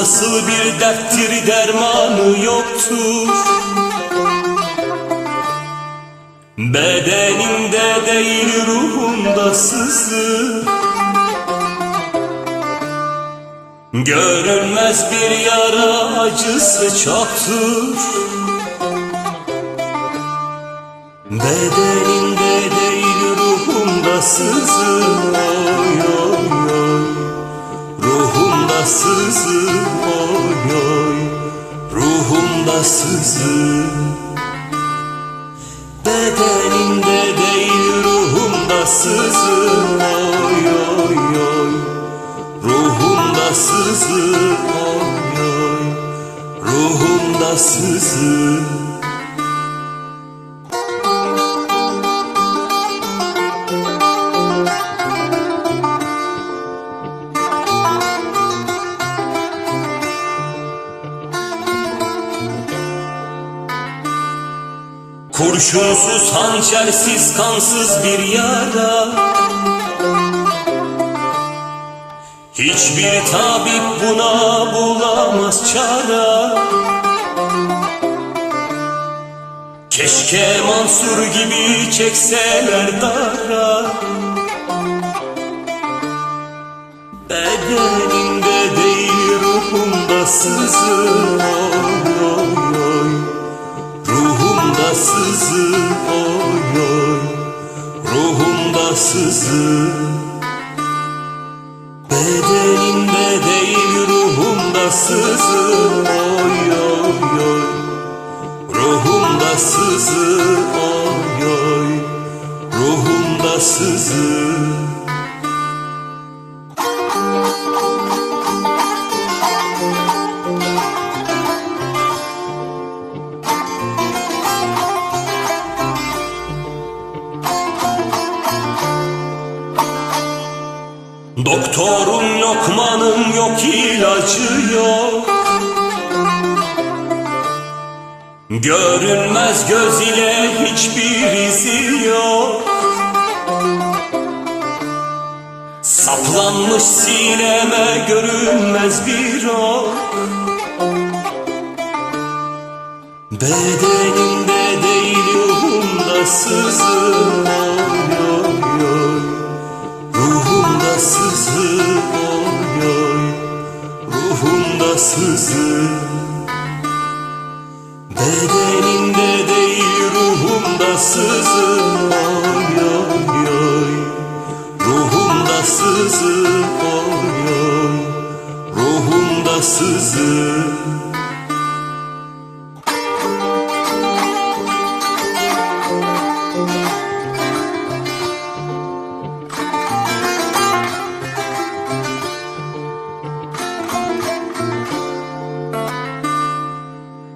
Nasıl bir derttir dermanı yoktur. Bedenimde değil ruhumda sızır. Görünmez bir yara acısı çoktur. Bedenimde değil ruhumda sızır Sızır oy oy Ruhumda sızır Bedenimde değil ruhumda sızır oy oy oy Ruhumda sızır oy oy Ruhumda sızır Kurşunsuz, hançersiz, kansız bir yara. Hiçbir tabip buna bulamaz çare Keşke Mansur gibi çekseler dara. Bedenimde değil ruhumda sızır Sızır oy oy Ruhumda sızır Bedenimde değil ruhumda sızır oy oy oy Ruhumda sızır oy oy Ruhumda sızır Doktorun lokmanın yok ilacı yok. Görünmez göz ile hiçbir izi yok. Saplanmış sineme görünmez bir ok. Bedenimde değil ruhumda sızır Sızır oy Ruhumda sızır Bedenimde değil ruhumda sızır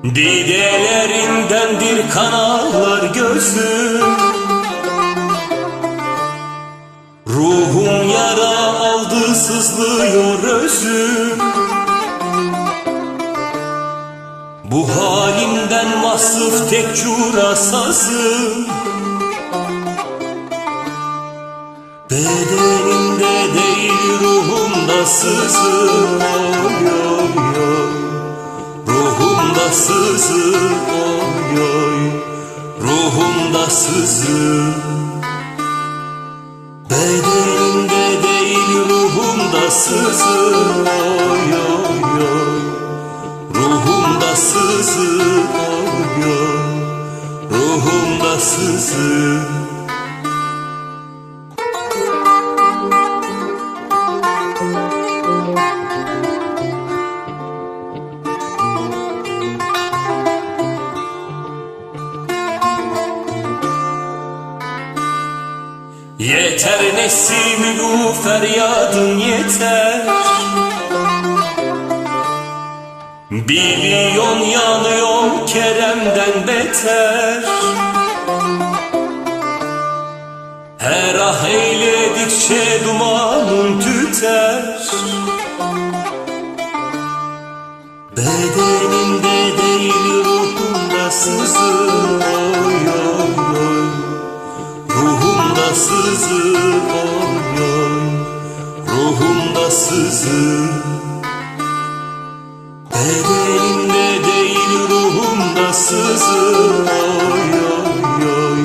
Didelerindendir kanallar gözüm Ruhum yara aldı sızlıyor özüm. Bu halimden vasıf tek cura sazım Bedenimde değil ruhumda oy Ruhumda sızır oy oy Ruhumda sızır Bedenimde değil ruhumda sızır oy oy oy Ruhumda sızır oy oy Ruhumda sızır Yeter Nesim'in bu feryadın yeter. Milyon yanıyor Kerem'den beter. Her ah eyledikçe dumanın tüter. Bedenimde değil sızıp oynuyor Ruhumda sızı Bedenimde değil ruhumda sızı Oy oy. Oy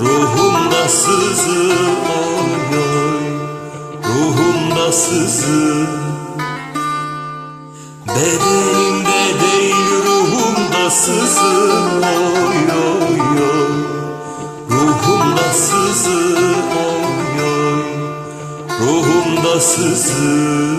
Ruhumda sızı Oy oy Ruhumda sızı Bedenimde değil ruhumda sızı Oy. Sızı